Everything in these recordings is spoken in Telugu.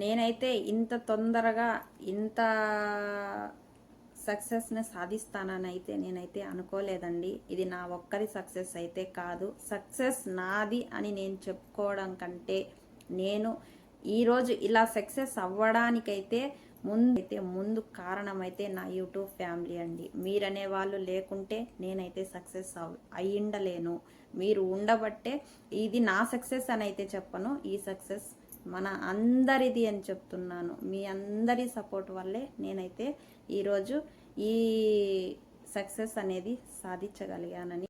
నేనైతే ఇంత తొందరగా ఇంత సక్సెస్ని సాధిస్తానని అయితే నేనైతే అనుకోలేదండి. ఇది నా ఒక్కరి సక్సెస్ అయితే కాదు. సక్సెస్ నాది అని నేను చెప్పుకోవడం కంటే నేను ఈరోజు ఇలా సక్సెస్ అవ్వడానికైతే ముందు అయితే ముందు కారణమైతే నా యూట్యూబ్ ఫ్యామిలీ అండి. మీరనే వాళ్ళు లేకుంటే నేనైతే సక్సెస్ అవ్ అయ్యిండలేను. మీరు ఉండబట్టే ఇది నా సక్సెస్ అని అయితే చెప్పను. ఈ సక్సెస్ మన అందరిది అని చెప్తున్నాను. మీ అందరి సపోర్ట్ వల్లే నేనైతే ఈరోజు ఈ సక్సెస్ అనేది సాధించగలిగానని.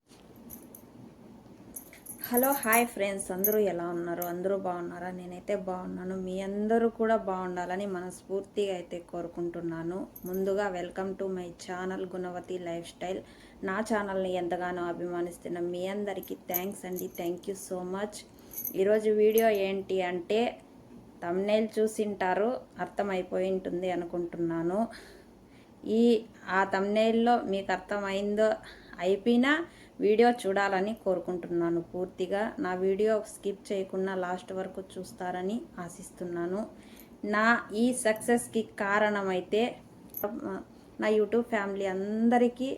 Hello hi friends. అందరూ ఎలా ఉన్నారు? అందరూ బాగున్నారా? నేనైతే బాగున్నాను. మీ అందరూ కూడా బాగుండాలని మనస్ఫూర్తిగా అయితే కోరుకుంటున్నాను. ముందుగా welcome to my channel Gunavathi lifestyle. నా ఛానల్ని ఎంతగానో అభిమానిస్తున్న మీ అందరికీ థ్యాంక్స్ అండి. Thank you so much. ఈరోజు వీడియో ఏంటి అంటే తమ్నేల్ చూసింటారు అర్థమైపోయి ఉంటుంది అనుకుంటున్నాను. ఈ ఆ తమ్నేల్లో మీకు అర్థమైందో అయిపోయినా వీడియో చూడాలని కోరుకుంటున్నాను. పూర్తిగా నా వీడియో స్కిప్ చేయకుండా లాస్ట్ వరకు చూస్తారని ఆశిస్తున్నాను. నా ఈ సక్సెస్కి కారణమైతే నా యూట్యూబ్ ఫ్యామిలీ అందరికీ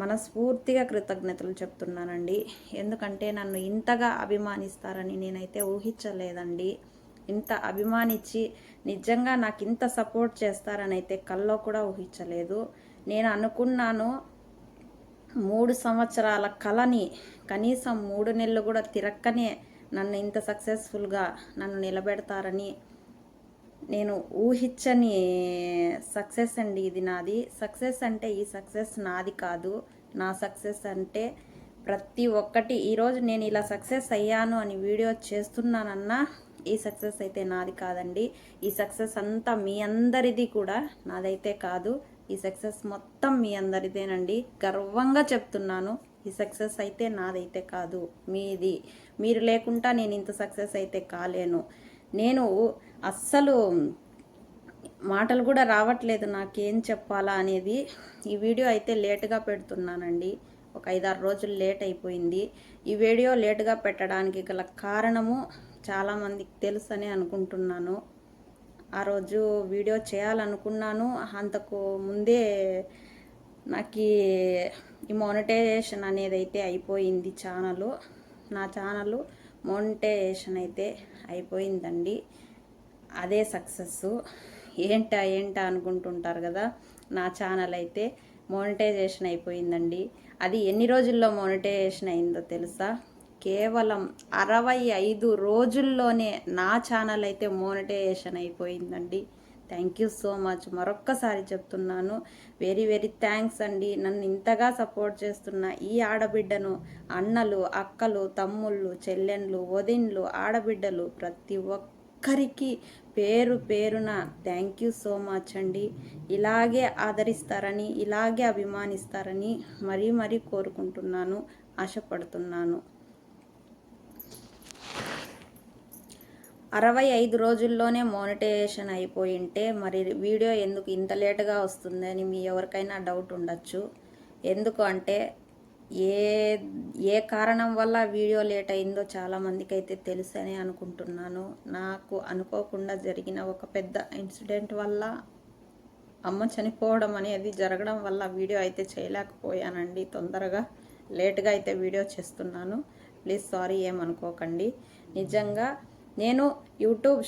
మనస్ఫూర్తిగా కృతజ్ఞతలు చెప్తున్నానండి. ఎందుకంటే నన్ను ఇంతగా అభిమానిస్తారని నేనైతే ఊహించలేదండి. ఇంత అభిమానించి నిజంగా నాకు ఇంత సపోర్ట్ చేస్తారని అయితే కల్లో కూడా ఊహించలేదు. నేను అనుకున్నాను మూడు సంవత్సరాల కళని కనీసం మూడు నెలలు కూడా తిరక్కనే నన్ను ఇంత సక్సెస్ఫుల్గా నన్ను నిలబెడతారని నేను ఊహించని సక్సెస్ అండి ఇది నాది. సక్సెస్ అంటే ఈ సక్సెస్ నాది కాదు. నా సక్సెస్ అంటే ప్రతి ఒక్కటి. ఈరోజు నేను ఇలా సక్సెస్ అయ్యాను అని వీడియో చేస్తున్నానన్నా ఈ సక్సెస్ అయితే నాది కాదండి. ఈ సక్సెస్ అంతా మీ అందరిది కూడా నాదైతే కాదు. ఈ సక్సెస్ మొత్తం మీ అందరిదేనండి. గర్వంగా చెప్తున్నాను. ఈ సక్సెస్ అయితే నాదైతే కాదు. మీది. మీరు లేకుండా నేను ఇంత సక్సెస్ అయితే కాలేను. నేను అస్సలు మాటలు కూడా రావట్లేదు నాకేం చెప్పాలా అనేది. ఈ వీడియో అయితే లేటుగా పెడుతున్నానండి. ఒక ఐదారు రోజులు లేట్ అయిపోయింది. ఈ వీడియో లేటుగా పెట్టడానికి గల కారణము చాలామందికి తెలుసని అనుకుంటున్నాను. ఆ రోజు వీడియో చేయాలనుకున్నాను. అంతకు ముందే నాకు ఈ మోనిటైజేషన్ అనేది అయితే అయిపోయింది ఛానల్. నా ఛానల్ మోనిటైజేషన్ అయితే అయిపోయిందండి. అదే సక్సెస్ ఏంటా ఏంటా అనుకుంటుంటారు కదా నా ఛానల్ అయితే మోనిటైజేషన్ అయిపోయిందండి. అది ఎన్ని రోజుల్లో మోనిటైజేషన్ అయిందో తెలుసా? కేవలం అరవై ఐదు రోజుల్లోనే నా ఛానల్ అయితే మోనిటైజేషన్ అయిపోయిందండి. థ్యాంక్ యూ సో మచ్ మరొక్కసారి చెప్తున్నాను. వెరీ వెరీ థ్యాంక్స్ అండి. నన్ను ఇంతగా సపోర్ట్ చేస్తున్న ఈ ఆడబిడ్డను అన్నలు అక్కలు తమ్ముళ్ళు చెల్లెండ్లు వదిన్లు ఆడబిడ్డలు ప్రతి ఒక్కరికి పేరు పేరున థ్యాంక్ యూ సో మచ్ అండి. ఇలాగే ఆదరిస్తారని ఇలాగే అభిమానిస్తారని మరీ మరీ కోరుకుంటున్నాను ఆశపడుతున్నాను. అరవై ఐదు రోజుల్లోనే మోనిటైజేషన్ అయిపోయింటే మరి వీడియో ఎందుకు ఇంత లేటుగా వస్తుందని మీ ఎవరికైనా డౌట్ ఉండొచ్చు. ఎందుకు అంటే ఏ ఏ కారణం వల్ల వీడియో లేట్ అయిందో చాలామందికి అయితే తెలుసనే అనుకుంటున్నాను. నాకు అనుకోకుండా జరిగిన ఒక పెద్ద ఇన్సిడెంట్ వల్ల అమ్మ చనిపోవడం అనేది జరగడం వల్ల వీడియో అయితే చేయలేకపోయానండి. తొందరగా లేట్గా అయితే వీడియో చేస్తున్నాను. ప్లీజ్ సారీ ఏమనుకోకండి. నిజంగా నేను యూట్యూబ్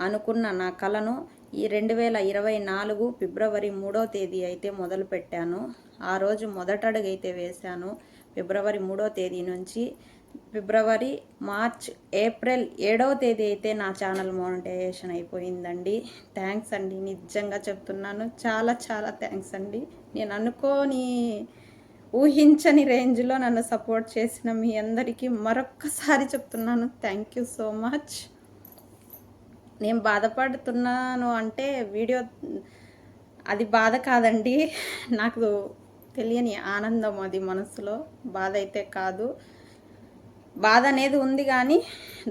అనుకున్న నా కళను ఈ రెండు వేల ఇరవై నాలుగు ఫిబ్రవరి మూడో తేదీ అయితే మొదలు పెట్టాను ఆ రోజు మొదటడుగు అయితే వేశాను. ఫిబ్రవరి మూడో తేదీ నుంచి ఫిబ్రవరి మార్చ్ ఏప్రిల్ ఏడవ తేదీ అయితే నా ఛానల్ మోనిటైజేషన్ అయిపోయిందండి. థ్యాంక్స్ అండి. నిజంగా చెప్తున్నాను. చాలా చాలా థ్యాంక్స్ అండి. నేను అనుకోని ఊహించని రేంజ్లో నన్ను సపోర్ట్ చేసిన మీ అందరికీ మరొక్కసారి చెప్తున్నాను. Thank you so much. నేను బాధపడుతున్నాను అంటే వీడియో అది బాధ కాదండి. నాకు తెలియని ఆనందం అది మనసులో. బాధ అయితే కాదు. బాధ అనేది ఉంది కానీ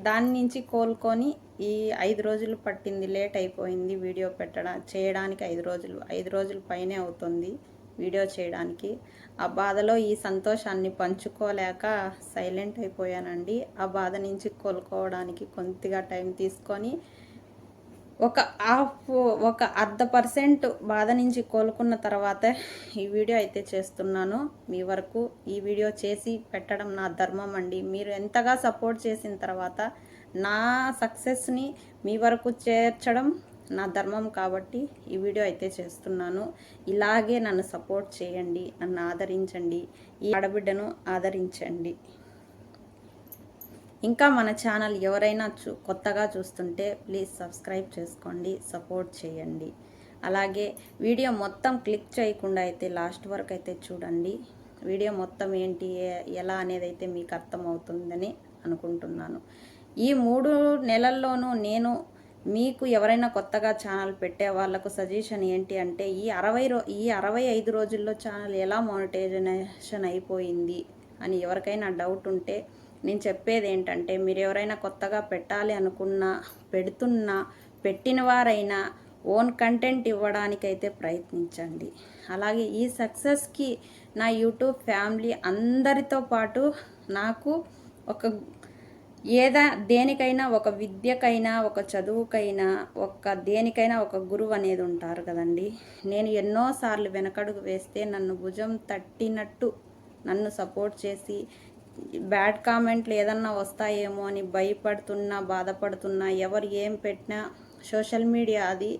దాని నుంచి కోలుకొని ఈ ఐదు రోజులు పట్టింది లేట్ అయిపోయింది వీడియో పెట్టడం చేయడానికి ఐదు రోజులు ఐదు రోజులు పైనే అవుతుంది వీడియో చేయడానికి. ఆ బాధలో ఈ సంతోషాన్ని పంచుకోలేక సైలెంట్ అయిపోయానండి. ఆ బాధ నుంచి కోలుకోవడానికి కొద్దిగా టైం తీసుకొని ఒక హాఫ్ ఒక అర్ధ పర్సెంట్ బాధ నుంచి కోలుకున్న తర్వాత ఈ వీడియో అయితే చేస్తున్నాను. మీ వరకు ఈ వీడియో చేసి పెట్టడం నా ధర్మం అండి. మీరు ఎంతగా సపోర్ట్ చేసిన తర్వాత నా సక్సెస్ని మీ వరకు చేర్చడం నా ధర్మం కాబట్టి ఈ వీడియో అయితే చేస్తున్నాను. ఇలాగే నన్ను సపోర్ట్ చేయండి నన్ను ఆదరించండి ఈ ఆడబిడ్డను ఆదరించండి. ఇంకా మన ఛానల్ ఎవరైనా చూ కొత్తగా చూస్తుంటే ప్లీజ్ సబ్స్క్రైబ్ చేసుకోండి సపోర్ట్ చేయండి. అలాగే వీడియో మొత్తం క్లిక్ చేయకుండా అయితే లాస్ట్ వరకు అయితే చూడండి. వీడియో మొత్తం ఏంటి ఎలా అనేది అయితే మీకు అర్థమవుతుందని అనుకుంటున్నాను. ఈ మూడు నెలల్లోనూ నేను మీకు ఎవరైనా కొత్తగా ఛానల్ పెట్టే వాళ్ళకు సజెషన్ ఏంటి అంటే ఈ అరవై రో ఈ అరవై ఐదు రోజుల్లో ఛానల్ ఎలా మానిటైజేషన్ అయిపోయింది అని ఎవరికైనా డౌట్ ఉంటే నేను చెప్పేది ఏంటంటే మీరు ఎవరైనా కొత్తగా పెట్టాలి అనుకున్నా పెడుతున్నా పెట్టిన వారైనా ఓన్ కంటెంట్ ఇవ్వడానికైతే ప్రయత్నించండి. అలాగే ఈ సక్సెస్కి నా యూట్యూబ్ ఫ్యామిలీ అందరితో పాటు నాకు ఒక ఏదా దేనికైనా ఒక విద్యకైనా ఒక చదువుకైనా ఒక దేనికైనా ఒక గురువు అనేది ఉంటారు కదండి. నేను ఎన్నోసార్లు వెనకడుగు వేస్తే నన్ను భుజం తట్టినట్టు నన్ను సపోర్ట్ చేసి బ్యాడ్ కామెంట్లు ఏదన్నా వస్తాయేమో అని భయపడుతున్నా బాధపడుతున్నా ఎవరు ఏం పెట్టినా సోషల్ మీడియా అది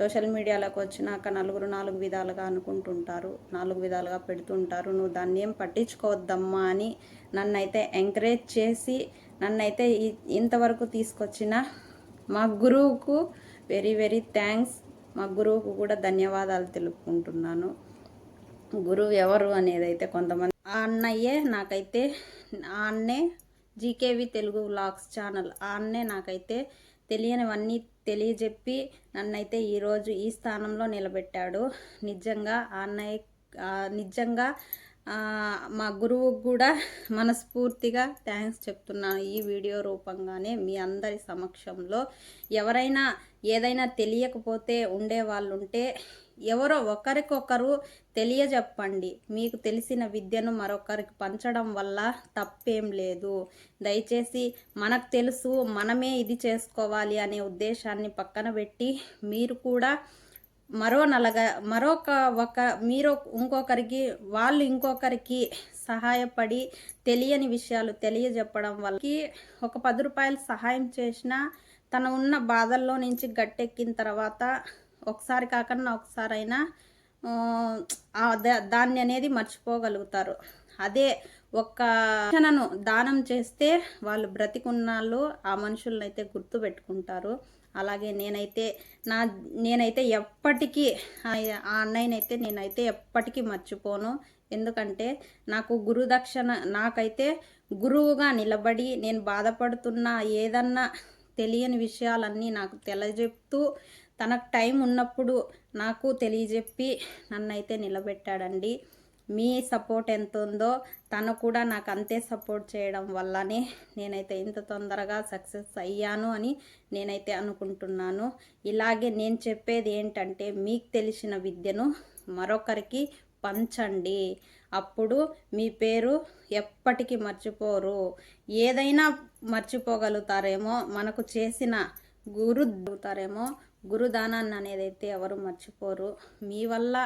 సోషల్ మీడియాలోకి వచ్చినాక నలుగురు నాలుగు విధాలుగా అనుకుంటుంటారు. నాలుగు విధాలుగా పెడుతుంటారు. నువ్వు దాన్ని ఏం పట్టించుకోవద్దమ్మా అని నన్నైతే ఎంకరేజ్ చేసి నన్నైతే ఇంతవరకు తీసుకొచ్చిన మా గురువుకు వెరీ వెరీ థ్యాంక్స్ మా గురువుకు కూడా ధన్యవాదాలు తెలుపుకుంటున్నాను. గురువు ఎవరు అనేది అయితే కొంతమంది ఆ అన్నయ్యే నాకైతే ఆ అన్నే జీకేవి తెలుగు వ్లాగ్స్ ఛానల్ ఆ అన్నే నాకైతే తెలియనివన్నీ తెలియజెప్పి నన్నైతే ఈరోజు ఈ స్థానంలో నిలబెట్టాడు. నిజంగా ఆ అన్నయ్య నిజంగా మా గురువుకు కూడా మనస్ఫూర్తిగా థ్యాంక్స్ చెప్తున్నాను ఈ వీడియో రూపంగానే మీ అందరి సమక్షంలో. ఎవరైనా ఏదైనా తెలియకపోతే ఉండే వాళ్ళు ఉంటే ఎవరో ఒకరికొకరు తెలియజెప్పండి. మీకు తెలిసిన విద్యను మరొకరికి పంచడం వల్ల తప్పేం లేదు. దయచేసి మనకు తెలుసు మనమే ఇది చేసుకోవాలి అనే ఉద్దేశాన్ని పక్కన పెట్టి మీరు కూడా మరో నలగ మరొక ఒక మీరు ఇంకొకరికి వాళ్ళు ఇంకొకరికి సహాయపడి తెలియని విషయాలు తెలియజెప్పడం వల్లకి ఒక పది రూపాయలు సహాయం చేసినా తను ఉన్న బాధల్లో నుంచి గట్టెక్కిన తర్వాత ఒకసారి కాకుండా ఒకసారైనా ఆ, దా- దాన్ని అనేది మర్చిపోగలుగుతారు. అదే ఒక దానం చేస్తే వాళ్ళు బ్రతికున్నాళ్ళు ఆ మనుషులను అయితే గుర్తు పెట్టుకుంటారు అలాగే నేనైతే నా నేనైతే ఎప్పటికీ ఆ అన్నయ్యనైతే నేనైతే ఎప్పటికీ మర్చిపోను. ఎందుకంటే నాకు గురుదక్షిణ నాకైతే గురువుగా నిలబడి నేను బాధపడుతున్న ఏదన్నా తెలియని విషయాలన్నీ నాకు తెలియజెప్తూ తనకు టైం ఉన్నప్పుడు నాకు తెలియజెప్పి నన్నైతే నిలబెట్టాడండి. మీ సపోర్ట్ ఎంత ఉందో తను కూడా నాకు అంతే సపోర్ట్ చేయడం వల్లనే నేనైతే ఇంత తొందరగా సక్సెస్ అయ్యాను అని నేనైతే అనుకుంటున్నాను. ఇలాగే నేను చెప్పేది ఏంటంటే మీకు తెలిసిన విద్యను మరొకరికి పంచండి. అప్పుడు మీ పేరు ఎప్పటికీ మర్చిపోరు. ఏదైనా మర్చిపోగలుగుతారేమో మనకు చేసిన గురు గురుదానాన్ని అనేది అయితే ఎవరు మర్చిపోరు. మీ వల్ల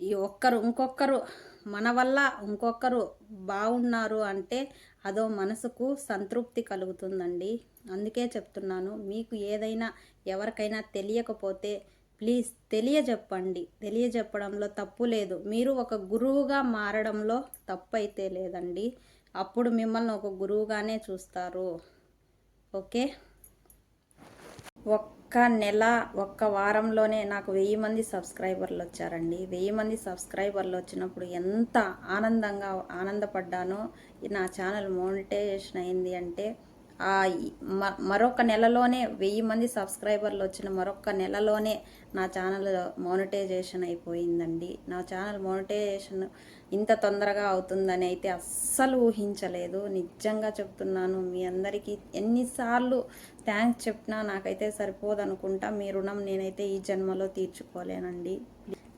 ఈ ఒక్కరు ఇంకొకరు మన వల్ల ఇంకొకరు బాగున్నారు అంటే అదో మనసుకు సంతృప్తి కలుగుతుందండి. అందుకే చెప్తున్నాను మీకు ఏదైనా ఎవరికైనా తెలియకపోతే ప్లీజ్ తెలియజెప్పండి. తెలియజెప్పడంలో తప్పు లేదు. మీరు ఒక గురువుగా మారడంలో తప్పు అయితే లేదండి. అప్పుడు మిమ్మల్ని ఒక గురువుగానే చూస్తారు. ఓకే? ఒక్క నెల ఒక్క వారంలోనే నాకు వెయ్యి మంది సబ్స్క్రైబర్లు వచ్చారండి. వెయ్యి మంది సబ్స్క్రైబర్లు వచ్చినప్పుడు ఎంత ఆనందంగా ఆనందపడ్డానో నా ఛానల్ మోనిటైజేషన్ అయింది అంటే మరొక నెలలోనే వెయ్యి మంది సబ్స్క్రైబర్లు వచ్చిన మరొక నెలలోనే నా ఛానల్ మోనిటైజేషన్ అయిపోయిందండి. నా ఛానల్ మోనిటైజేషన్ ఇంత తొందరగా అవుతుందని అయితే అస్సలు ఊహించలేదు. నిజంగా చెప్తున్నాను మీ అందరికీ ఎన్నిసార్లు థ్యాంక్స్ చెప్పినా నాకైతే సరిపోదనుకుంటా మీ రుణం నేనైతే ఈ జన్మలో తీర్చుకోలేనండి.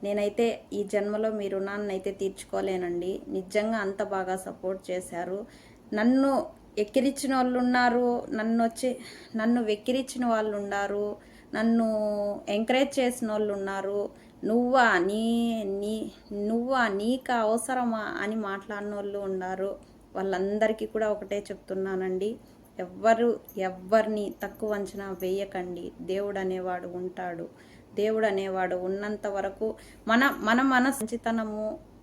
నేనైతే ఈ జన్మలో మీ రుణాన్ని అయితే తీర్చుకోలేనండి. నిజంగా అంత బాగా సపోర్ట్ చేశారు. నన్ను ఎక్కిరించిన వాళ్ళు ఉన్నారు నన్ను వచ్చి నన్ను వెక్కిరించిన వాళ్ళు ఉన్నారు నన్ను ఎంకరేజ్ చేసిన వాళ్ళు ఉన్నారు నువ్వా నీ నీ నువ్వా నీకు అవసరమా అని మాట్లాడిన వాళ్ళు ఉన్నారు. వాళ్ళందరికీ కూడా ఒకటే చెప్తున్నానండి. ఎవ్వరు ఎవ్వరిని తక్కువ అంచనా వేయకండి. దేవుడు అనేవాడు ఉంటాడు. దేవుడు అనేవాడు ఉన్నంత వరకు మన మన మనసు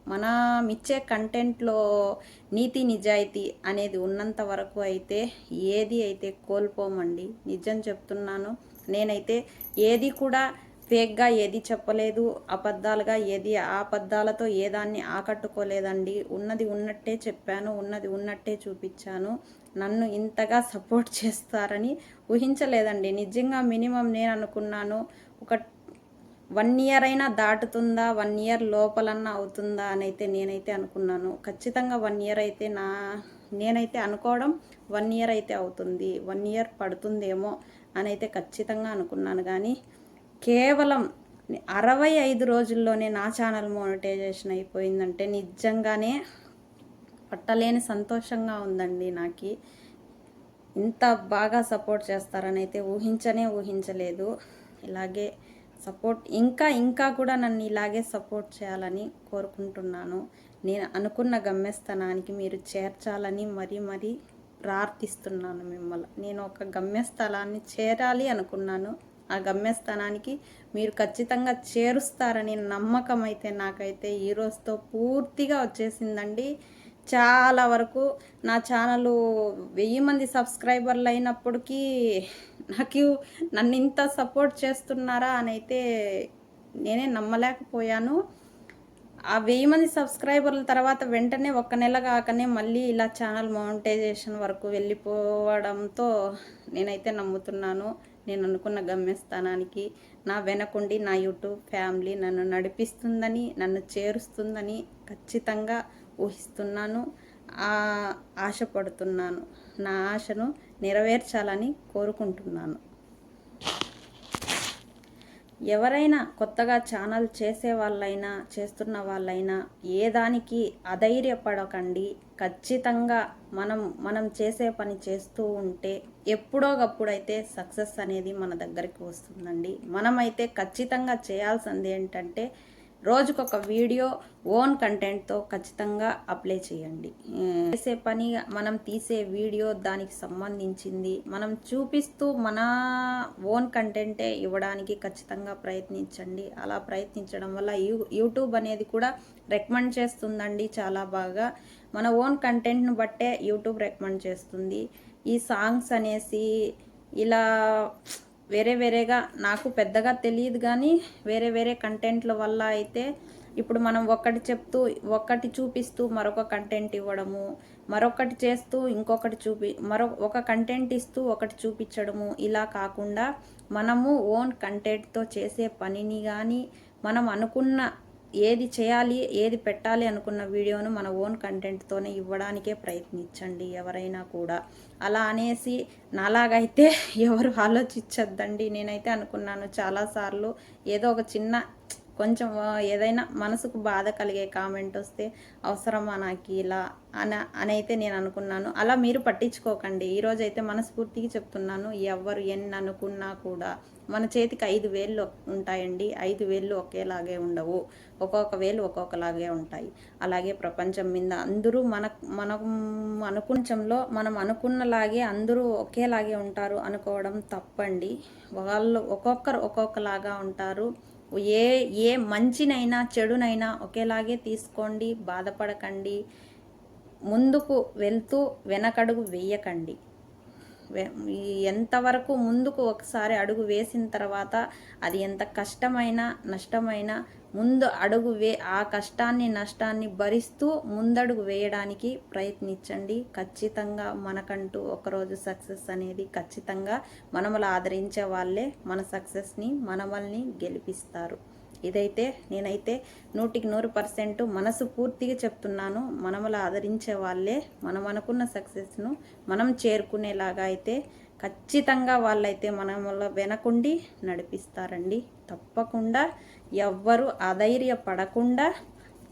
మనం ఇచ్చే కంటెంట్లో నీతి నిజాయితీ అనేది ఉన్నంత వరకు అయితే ఏది అయితే కోల్పోమండి. నిజం చెప్తున్నాను. నేనైతే ఏది కూడా ఫేక్గా ఏది చెప్పలేదు. అబద్ధాలుగా ఏది ఆ అబద్ధాలతో ఏ దాన్ని ఆకట్టుకోలేదండి. ఉన్నది ఉన్నట్టే చెప్పాను. ఉన్నది ఉన్నట్టే చూపించాను. నన్ను ఇంతగా సపోర్ట్ చేస్తారని ఊహించలేదండి. నిజంగా మినిమం నేను అనుకున్నాను. ఒక వన్ ఇయర్ అయినా దాటుతుందా? వన్ ఇయర్ లోపలన్నా అవుతుందా? అని అయితే నేనైతే అనుకున్నాను. ఖచ్చితంగా వన్ ఇయర్ అయితే నా నేనైతే అనుకోవడం వన్ ఇయర్ అయితే అవుతుంది. వన్ ఇయర్ పడుతుందేమో అని అయితే ఖచ్చితంగా అనుకున్నాను. కానీ కేవలం అరవై ఐదు రోజుల్లోనే నా ఛానల్ మోనిటైజేషన్ అయిపోయిందంటే నిజంగానే పట్టలేని సంతోషంగా ఉందండి నాకు. ఇంత బాగా సపోర్ట్ చేస్తారని అయితే ఊహించనే ఊహించలేదు. ఇలాగే సపోర్ట్ ఇంకా ఇంకా కూడా నన్ను ఇలాగే సపోర్ట్ చేయాలని కోరుకుంటున్నాను. నేను అనుకున్న గమ్యస్థానానికి మీరు చేర్చాలని మరీ మరీ ప్రార్థిస్తున్నాను మిమ్మల్ని. నేను ఒక గమ్యస్థలాన్ని చేరాలి అనుకున్నాను. ఆ గమ్యస్థానానికి మీరు ఖచ్చితంగా చేరుస్తారని నమ్మకం అయితే నాకైతే ఈ రోజుతో పూర్తిగా వచ్చేసిందండి. చాలా వరకు నా ఛానల్ వెయ్యి మంది సబ్స్క్రైబర్లు అయినప్పటికీ నాకు నన్ను ఇంత సపోర్ట్ చేస్తున్నారా అని అయితే నేనే నమ్మలేకపోయాను. ఆ వెయ్యి మంది సబ్స్క్రైబర్ల తర్వాత వెంటనే ఒక్క నెల కాకనే మళ్ళీ ఇలా ఛానల్ మౌంటైజేషన్ వరకు వెళ్ళిపోవడంతో నేనైతే నమ్ముతున్నాను. నేను అనుకున్న గమ్యస్థానానికి నా వెనకుండి నా యూట్యూబ్ ఫ్యామిలీ నన్ను నడిపిస్తుందని నన్ను చేరుస్తుందని ఖచ్చితంగా ఊహిస్తున్నాను. ఆశపడుతున్నాను. నా ఆశను నెరవేర్చాలని కోరుకుంటున్నాను. ఎవరైనా కొత్తగా ఛానల్ చేసే వాళ్ళైనా చేస్తున్న వాళ్ళైనా ఏ దానికి అధైర్యపడకండి. ఖచ్చితంగా మనం మనం చేసే పని చేస్తూ ఉంటే ఎప్పుడోగప్పుడైతే సక్సెస్ అనేది మన దగ్గరికి వస్తుందండి. మనమైతే ఖచ్చితంగా చేయాల్సింది ఏంటంటే రోజుకొక వీడియో ఓన్ కంటెంట్తో ఖచ్చితంగా అప్లై చేయండి. చేసే పని మనం తీసే వీడియో దానికి సంబంధించింది. మనం చూపిస్తూ మన ఓన్ కంటెంటే ఇవ్వడానికి ఖచ్చితంగా ప్రయత్నించండి. అలా ప్రయత్నించడం వల్ల యూ యూట్యూబ్ అనేది కూడా రికమెండ్ చేస్తుందండి చాలా బాగా. మన ఓన్ కంటెంట్ను బట్టే యూట్యూబ్ రికమెండ్ చేస్తుంది. ఈ సాంగ్స్ అనేసి ఇలా వేరే వేరేగా నాకు పెద్దగా తెలియదు కానీ వేరే వేరే కంటెంట్ల వల్ల అయితే ఇప్పుడు మనం ఒక్కటి చెప్తూ ఒక్కటి చూపిస్తూ మరొక కంటెంట్ ఇవ్వడము మరొకటి చేస్తూ ఇంకొకటి చూపి మరొక ఒక కంటెంట్ ఇస్తూ ఒకటి చూపించడము ఇలా కాకుండా మనము ఓన్ కంటెంట్తో చేసే పనిని కానీ మనం అనుకున్న ఏది చేయాలి ఏది పెట్టాలి అనుకున్న వీడియోను మన ఓన్ కంటెంట్తోనే ఇవ్వడానికే ప్రయత్నించండి ఎవరైనా కూడా. అలా అనేసి నాలాగైతే ఎవరు ఆలోచించద్దండి. నేనైతే అనుకున్నాను చాలాసార్లు ఏదో ఒక చిన్న కొంచెం ఏదైనా మనసుకు బాధ కలిగే కామెంట్ వస్తే అవసరమా నాకు ఇలా అని అని అయితే నేను అనుకున్నాను. అలా మీరు పట్టించుకోకండి. ఈరోజైతే మనస్ఫూర్తిగా చెప్తున్నాను ఎవరు ఎన్ని అనుకున్నా కూడా. మన చేతికి ఐదు వేళ్ళు ఉంటాయండి. ఐదు వేళ్ళు ఒకేలాగే ఉండవు. ఒక్కొక్క వేలు ఒక్కొక్కలాగే ఉంటాయి. అలాగే ప్రపంచం మీద అందరూ మన మనం అనుకుంచంలో మనం అనుకున్నలాగే అందరూ ఒకేలాగే ఉంటారు అనుకోవడం తప్పండి. వాళ్ళు ఒక్కొక్కరు ఒక్కొక్కలాగా ఉంటారు. ఏ ఏ మంచినైనా చెడునైనా ఒకేలాగే తీసుకోండి. బాధపడకండి. ముందుకు వెళ్తూ వెనకడుగు వేయకండి. ఎంతవరకు ముందుకు ఒకసారి అడుగు వేసిన తర్వాత అది ఎంత కష్టమైన నష్టమైన ముందు అడుగు వే ఆ కష్టాన్ని నష్టాన్ని భరిస్తూ ముందడుగు వేయడానికి ప్రయత్నించండి. ఖచ్చితంగా మనకంటూ ఒకరోజు సక్సెస్ అనేది ఖచ్చితంగా మనములు ఆదరించే వాళ్ళే మన సక్సెస్ని మనమల్ని గెలిపిస్తారు. ఇదైతే నేనైతే నూటికి నూరు పర్సెంట్ మనసు పూర్తిగా చెప్తున్నాను. మనముల ఆదరించే వాళ్ళే మనం అనుకున్న సక్సెస్ను మనం చేరుకునేలాగా అయితే ఖచ్చితంగా వాళ్ళైతే మనముల వెనకుండి నడిపిస్తారండి. తప్పకుండా ఎవ్వరు అధైర్యపడకుండా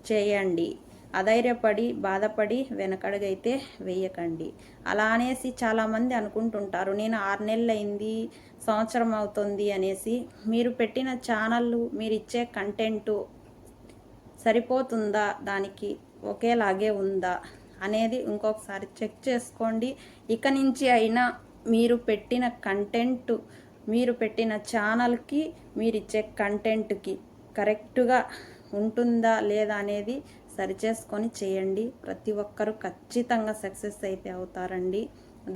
చేయండి. అధైర్యపడి బాధపడి వెనకడుగైతే వేయకండి. అలా అనేసి చాలామంది అనుకుంటుంటారు నేను ఆరు నెలలు అయింది సంవత్సరం అవుతుంది అనేసి. మీరు పెట్టిన ఛానళ్ళు మీరు ఇచ్చే కంటెంటు సరిపోతుందా? దానికి ఒకేలాగే ఉందా? అనేది ఇంకొకసారి చెక్ చేసుకోండి. ఇక నుంచి అయినా మీరు పెట్టిన కంటెంట్ మీరు పెట్టిన ఛానల్కి మీరు ఇచ్చే కంటెంట్కి కరెక్ట్గా ఉంటుందా లేదా అనేది సరిచేసుకొని చేయండి. ప్రతి ఒక్కరూ ఖచ్చితంగా సక్సెస్ అయితే అవుతారండి.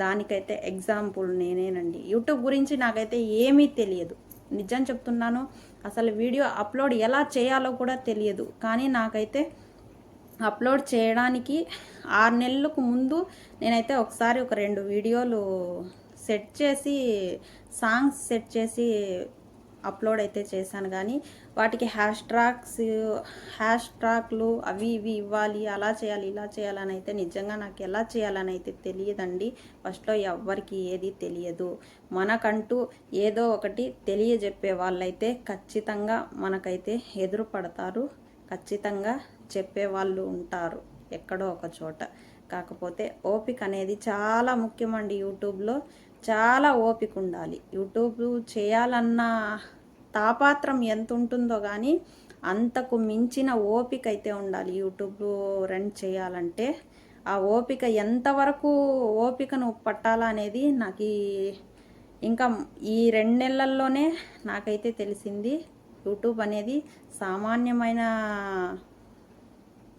దానికైతే ఎగ్జాంపుల్ నేనేనండి. యూట్యూబ్ గురించి నాకైతే ఏమీ తెలియదు. నిజం చెప్తున్నాను అసలు వీడియో అప్లోడ్ ఎలా చేయాలో కూడా తెలియదు. కానీ నాకైతే అప్లోడ్ చేయడానికి ఆరు నెలలకు ముందు నేనైతే ఒకసారి ఒక రెండు వీడియోలు సెట్ చేసి సాంగ్స్ సెట్ చేసి అప్లోడ్ అయితే చేశాను. కానీ వాటికి హ్యాష్ ట్రాక్స్ హ్యాష్ ట్రాక్లు అవి ఇవి ఇవ్వాలి అలా చేయాలి ఇలా చేయాలని అయితే నిజంగా నాకు ఎలా చేయాలని అయితే తెలియదండి. ఫస్ట్లో ఎవ్వరికి ఏది తెలియదు. మనకంటూ ఏదో ఒకటి తెలియజెప్పే వాళ్ళైతే ఖచ్చితంగా మనకైతే ఎదురు పడతారు ఖచ్చితంగా చెప్పేవాళ్ళు ఉంటారు ఎక్కడో ఒక చోట. కాకపోతే ఓపిక అనేది చాలా ముఖ్యమండి యూట్యూబ్లో. చాలా ఓపిక ఉండాలి. యూట్యూబ్ చేయాలన్న తాపాత్రం ఎంత ఉంటుందో కానీ అంతకు మించిన ఓపిక అయితే ఉండాలి యూట్యూబ్ రన్ చేయాలంటే. ఆ ఓపిక ఎంతవరకు ఓపికను పట్టాలా అనేది నాకు ఈ- ఇంకా ఈ రెండు నెలల్లోనే నాకైతే తెలిసింది. యూట్యూబ్ అనేది సామాన్యమైన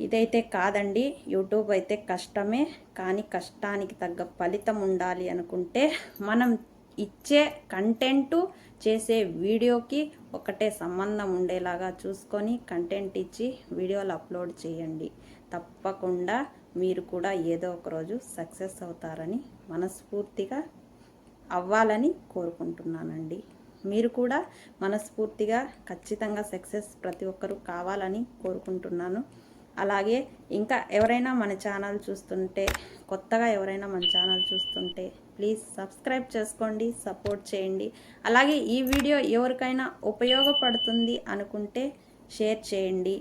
ఇదైతే కాదండి. యూట్యూబ్ అయితే కష్టమే. కానీ కష్టానికి తగ్గ ఫలితం ఉండాలి అనుకుంటే మనం ఇచ్చే కంటెంటు చేసే వీడియోకి ఒకటే సంబంధం ఉండేలాగా చూసుకొని కంటెంట్ ఇచ్చి వీడియోలు అప్లోడ్ చేయండి. తప్పకుండా మీరు కూడా ఏదో ఒకరోజు సక్సెస్ అవుతారని మనస్ఫూర్తిగా అవ్వాలని కోరుకుంటున్నానండి. మీరు కూడా మనస్ఫూర్తిగా ఖచ్చితంగా సక్సెస్ ప్రతి ఒక్కరూ కావాలని కోరుకుంటున్నాను. అలాగే ఇంకా ఎవరైనా మన ఛానల్ చూస్తుంటే కొత్తగా ఎవరైనా మన ఛానల్ చూస్తుంటే ప్లీజ్ సబ్స్క్రైబ్ చేసుకోండి సపోర్ట్ చేయండి. అలాగే ఈ వీడియో ఎవరికైనా ఉపయోగపడుతుంది అనుకుంటే షేర్ చేయండి.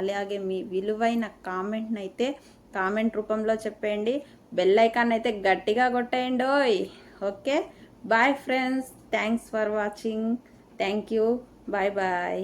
అలాగే మీ విలువైన కామెంట్ని అయితే కామెంట్ రూపంలో చెప్పేయండి. బెల్ ఐకాన్ అయితే గట్టిగా కొట్టేయండి ఓయ్. Okay? Bye friends. Thanks for watching. Thank you. Bye bye.